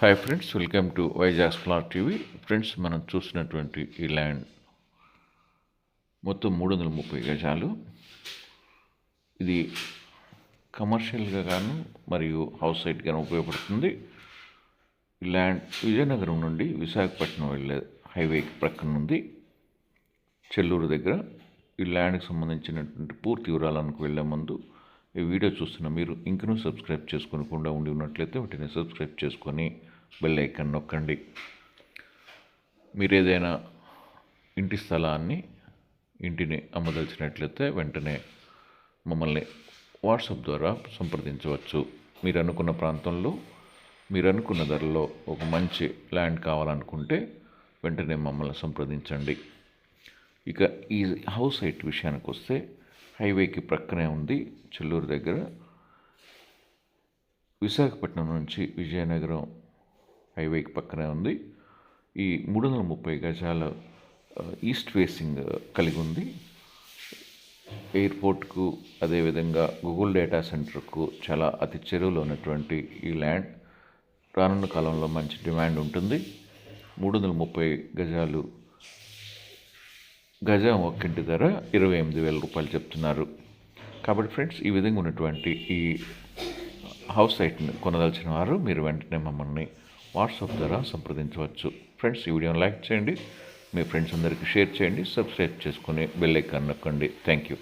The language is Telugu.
Hi friends welcome to Vizag స్లార్ TV friends మనం చూసినటువంటి ఈ ల్యాండ్ మొత్తం మూడు వందల ముప్పై గజాలు. ఇది కమర్షియల్గా గాను మరియు హౌస్ సైట్గాను ఉపయోగపడుతుంది. ఈ ల్యాండ్ విజయనగరం నుండి విశాఖపట్నం వెళ్ళే హైవేకి ప్రక్కన ఉంది. చెల్లూరు దగ్గర ఈ ల్యాండ్కి సంబంధించినటువంటి పూర్తి వివరాలకు వెళ్ళే ముందు ఈ వీడియో చూస్తున్న మీరు ఇంకనూ సబ్స్క్రైబ్ చేసుకోకుండా ఉండి ఉన్నట్లయితే వాటిని సబ్స్క్రైబ్ చేసుకొని బెల్ ఐకాన్ నొక్కండి. మీరు ఏదైనా ఇంటి స్థలాన్ని ఇంటిని అమ్మదలిచినట్లయితే వెంటనే మమ్మల్ని వాట్సాప్ ద్వారా సంప్రదించవచ్చు. మీరు అనుకున్న ప్రాంతంలో మీరు అనుకున్న ధరలో ఒక మంచి ల్యాండ్ కావాలనుకుంటే వెంటనే మమ్మల్ని సంప్రదించండి. ఇక ఈ హౌస్ సైట్ విషయానికి వస్తే హైవేకి ప్రక్కనే ఉంది చెల్లూరు దగ్గర. విశాఖపట్నం నుంచి విజయనగరం హైవేకి పక్కనే ఉంది. ఈ మూడు వందల ముప్పై గజాల ఈస్ట్ ఫేసింగ్ కలిగి ఉంది. ఎయిర్పోర్ట్కు అదేవిధంగా గూగుల్ డేటా సెంటర్కు చాలా అతి చెరువులో ఉన్నటువంటి ఈ ల్యాండ్ రానున్న కాలంలో మంచి డిమాండ్ ఉంటుంది. మూడు వందల ముప్పై గజాలు గజం ఒక్కింటి ధర ఇరవై ఎనిమిది వేల రూపాయలు చెప్తున్నారు. కాబట్టి ఫ్రెండ్స్ ఈ విధంగా ఉన్నటువంటి ఈ హౌస్ సైట్ని కొనదలిచిన వారు మీరు వెంటనే మమ్మల్ని వాట్సాప్ ద్వారా సంప్రదించవచ్చు. ఫ్రెండ్స్ ఈ వీడియోని లైక్ చేయండి. మీ ఫ్రెండ్స్ అందరికీ షేర్ చేయండి. సబ్స్క్రైబ్ చేసుకుని బెల్లైకాన్ నొక్కండి. Thank you